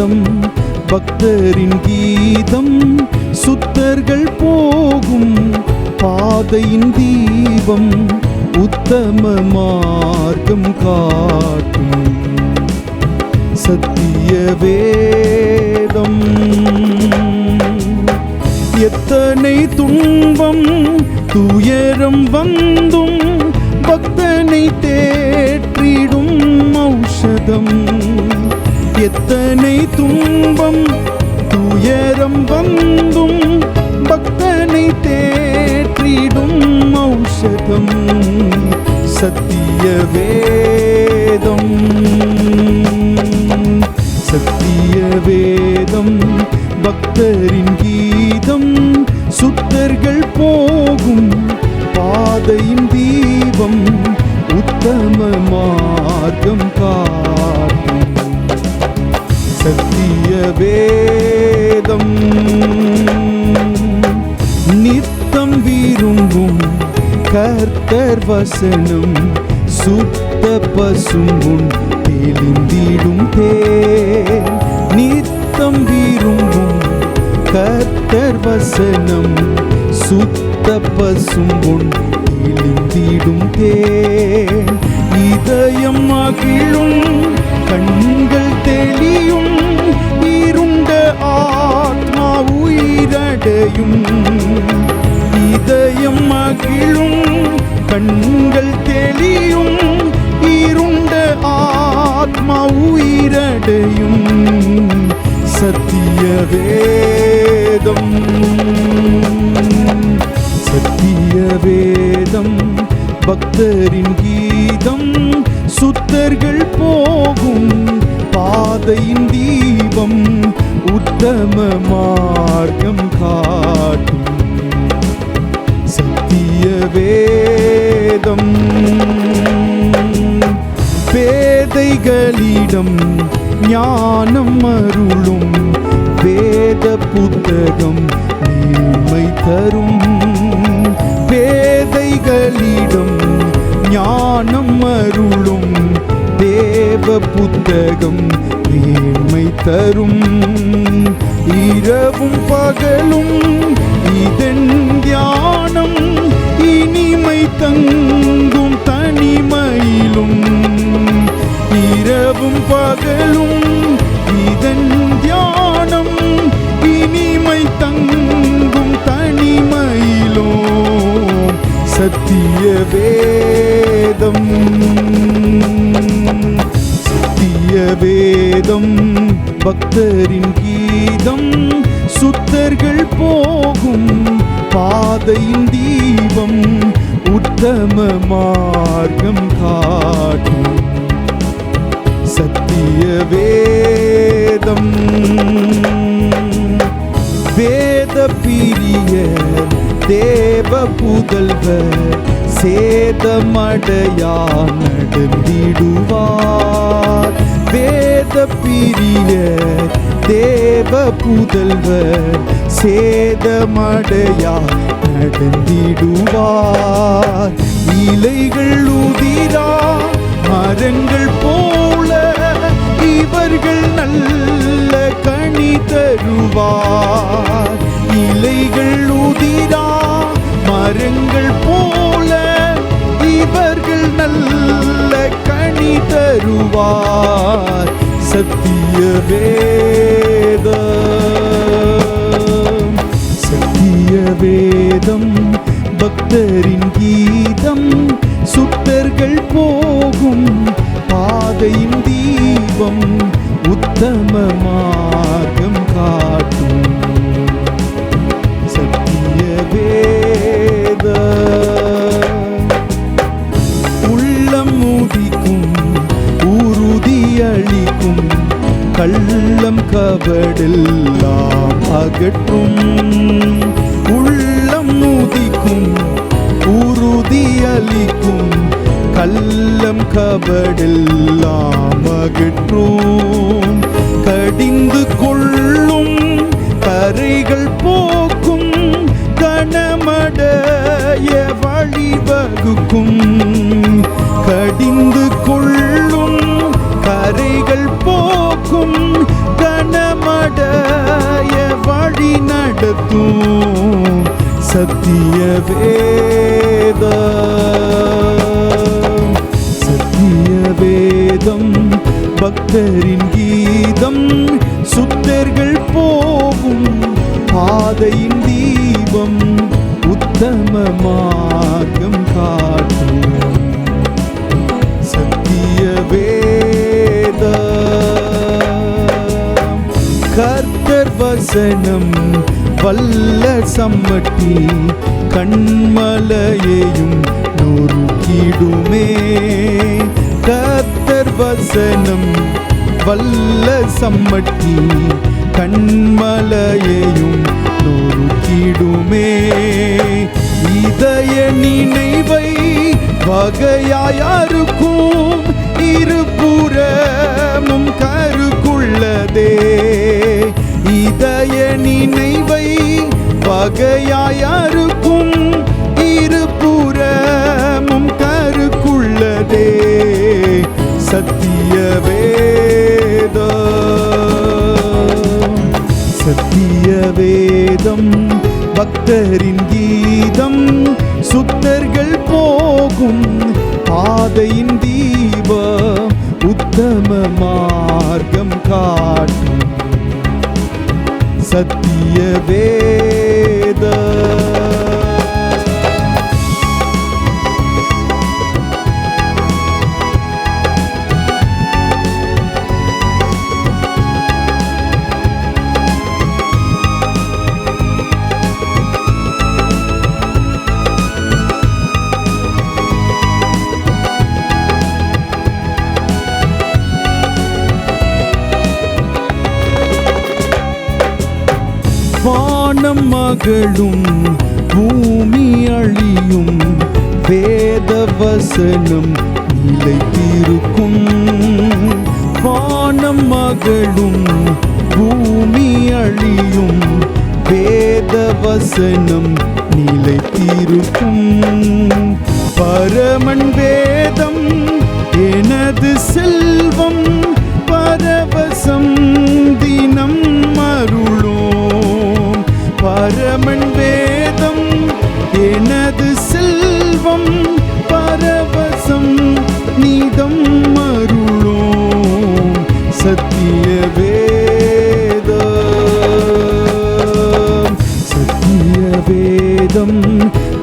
கீதம் பக்தரின் கீதம் சுத்தர்கள் போகும் பாதையின் தீபம் உத்தம மார்க்கம் காட்டும். சத்திய வேதம். எத்தனை துன்பம் துயரம் வந்தும் பக்தனை தேற்றிடும் ஔஷதம். எத்தனை துன்பம் துயரம் வந்தும் பக்தனை தேற்றிடும் ஔஷதம். சத்தியவே சத்திய வேதம். நித்தம் விரும்பும் கர்த்தர் வசனம் சுத்த பசும்பும் தெளிந்திடும் தேன் நித்தம் விரும்பும் கர்த்தர் வசனம் சுத்த பசும்பும் தெளிந்திடும் தேன் இதயம் மகிழும் கண்கள் தெளியும் இருண்ட ஆத்மா உயிரடையும். இதயம் மகிழும் கண்கள் தெளியும் இருண்ட ஆத்மா உயிரடையும். சத்திய வேதம் பக்தரின் கீதம் சுத்தர்கள் போகும் பாதையின் தீபம் உத்தம மார்க்கம் காட்டும். சத்திய வேதம் பேதைகளிடம் ஞானம் அருளும் வேத புத்தகம் மேன்மை தரும். மகளிடம் ஞானம் அருளும் தேவ புத்தகம் மேன்மை தரும். இரவும் பகலும் இதன் தியானம் இனிமை தங்கும் தனிமையிலும். இரவும் பகலும் பக்தரின் கீதம் சுத்தர்கள் போகும் பாதையின் தீபம் உத்தம மார்க்கம் காட்டும். சத்திய வேதம் வேத பிரிய தேவ புதல்வ சேதமடையா நடந்திடுவார். வேத பிரியர் தேவ புதல்வர் சேதமடையா நடந்திடுவார். இலைகள் உதிரா மரங்கள் போல இவர்கள் நல்ல கனி தருவார். தருவார் சத்திய வேதம். சத்திய வேதம் பக்தரின் கீதம் சுத்தர்கள் போகும் பாதையின் தீபம் உத்தம மார்க்கம் காட்டும். சத்திய வேதம். உறுதியளிக்கும் கள்ளம் கபடெல்லாம் அகற்றும். உள்ளம் உதிக்கும் உறுதி அளிக்கும். கள்ளம் கபடெல்லாம் அகற்றும். கடிந்து கொள்ளும் கரைகள் போக்கும். பக்தரின் கீதம் சுத்தர்கள் போகும் பாதையின் தீபம் உத்தம மார்க்கம் காட்டும். சத்திய வேத கர்த்தர் வசனம் வல்ல சம்மட்டி கண்மலையையும் நொறுக்கிடுமே. கர்த்தர் வசனம் வல்ல சம்மட்டி கண்மலையையும் நொறுக்கிடுமே. இதய நினைவை வகையாயாருக்கும் இருபுறமும் கருக்குள்ளதே. இதய நினை சத்திய வேதம். சத்திய வேதம் பக்தரின் கீதம் சுத்தர்கள் போகும் பாதையின் தீபம் உத்தம மார்க்கம் காட்டும். சத்திய வேதம். வானம் மகளும் பூமி அழியும் வேத வசனம் நிலைத்திருக்கும். வானம் மகளும் பூமி அழியும் வேத வசனம் நிலைத்திருக்கும். பரமன் வேதம் எனது செல்வம் பர கீதம்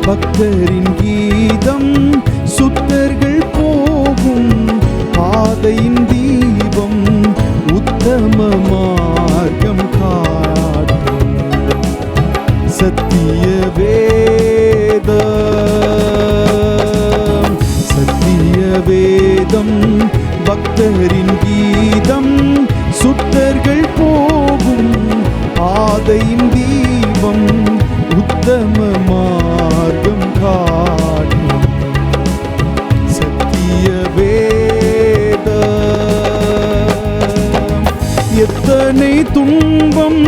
பக்தரின் கீதம் சுத்தர்கள் போகும் பாதையின் தீபம் உத்தம மார்க்கம் காட்டும். சத்திய வேதம் சத்திய வேதம் பக்தரின் கீதம் சுத்தர்கள் போகும் பாதையின் துன்பம்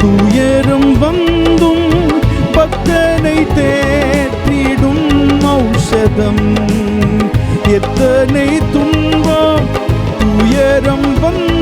துயரம் வந்தும் பக்தனை தேற்றிடும் ஔஷதம். எத்தனை துன்பம் துயரம் வந்தும்